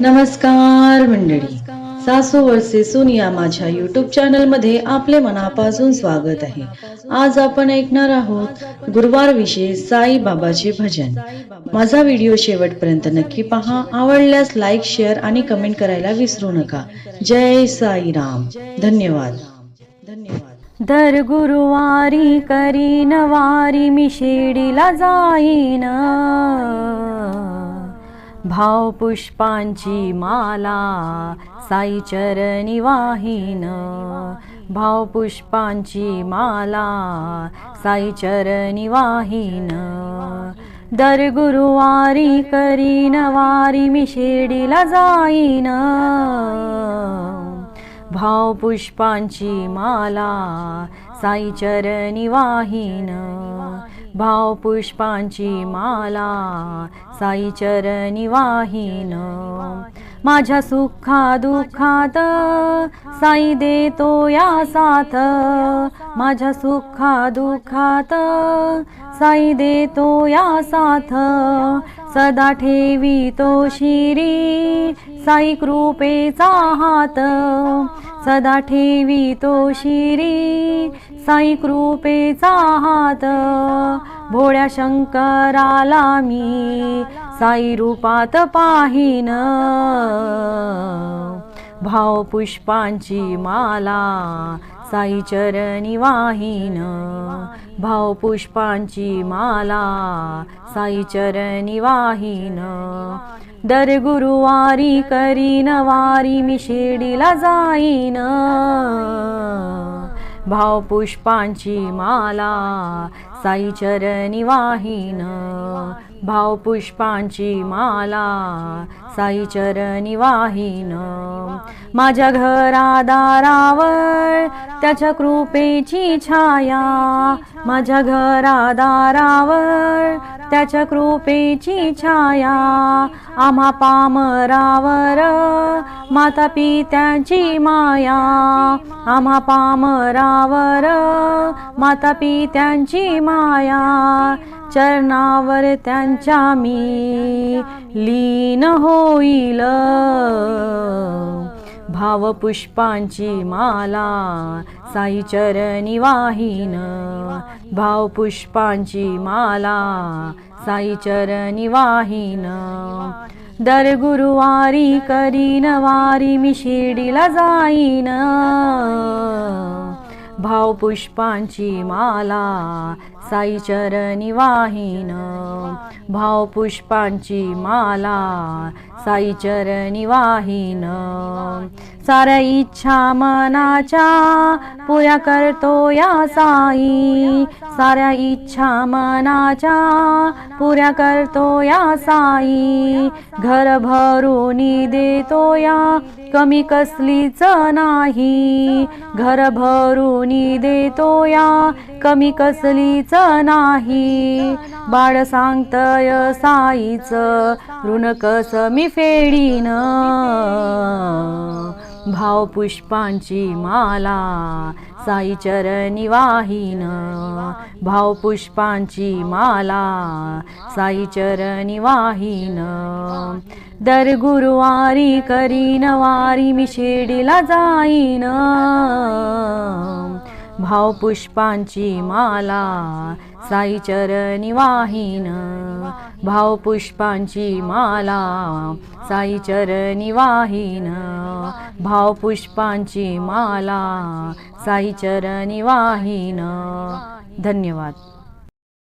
नमस्कार मंडळी. सासू वर्से सून या माझ्या युट्यूब चॅनलमध्ये आपले मनापासून स्वागत आहे. आज आपण ऐकणार आहोत गुरुवार विशेष साई बाबाचे भजन. माझा व्हिडिओ शेवटपर्यंत नक्की पहा. आवडल्यास लाईक शेअर आणि कमेंट करायला विसरू नका. जय साईराम. धन्यवाद धन्यवाद. दर गुरुवारी करीन वारी मी शिर्डीला जाईन. भाव पुष्पांची माला साई चरणी वाहीन. भाव पुष्पांची माला साई चरणी दर गुरुवारी करीन वारी मी शिर्डीला जाईन. भाव पुष्पांची माला साई चरणी भाव पुष्पांची माला. साई चरणी वाहीन. माझ्या सुखा दुःखात साई देतो या साथ. माझ्या सुखा दुःखात साई देतो या साथ. सदा ठेवी तो शिरी साई कृपेचा हात. सदा ठेवी तो शिरी साई कृपेचा हात. भोळ्या शंकराला मी साई रूपात पाहिन. भाव पुष्पांची माला साई चरणी वाहिन. भाव पुष्पांची माला साई चरणी वाहिन. दर गुरुवारी करीन वारी मी शिर्डीला जाईन. भावपुष्पांची माला साई चरणी भावपुष्पांची भाव माला साई चरणी माझ्या घरादारावर त्याच्या कृपेची छाया. माझ्या घरादारावर त्याच्या कृपेची छाया. आम्हा पामरावर माता पित्यांची माया. आम्हा पामरावर माता पित्यांची माया. चरणावर त्यांच्या मी लीन होईल. भाव पुष्पांची माला. साई चरणी वाहीन. भाव पुष्पांची माला. साई चरणी वाहीन. दर गुरुवारी करीन वारी मी शिर्डीला जाईन. भाव पुष्पांची माला. साई चरणी वाहीन. भाव पुष्पांची माला. साई चरणी वाहीन साऱ्या इच्छा मनाच्या पुऱ्या करतो या साई। साऱ्या इच्छा मनाच्या पुऱ्या करतो या साई। घर भरून देतो या कमी कसलीच नाही। घर भरून देतो या कमी कसलीच नाही। बाळ सांगतय साईच ऋण कस मी फेडीन भाव पुष्पांची माला साई चरणी वाहीन भाव पुष्पांची माला साई चरणी वाहीन दर गुरुवारी करीन वारी मी शिर्डीला जाईन. भाव पुष्पांची माला साई चरणी वाहीन भाव पुष्पांची माला साई चरणी वाहीन भाव पुष्पांची माला साई चरणी वाहीन धन्यवाद.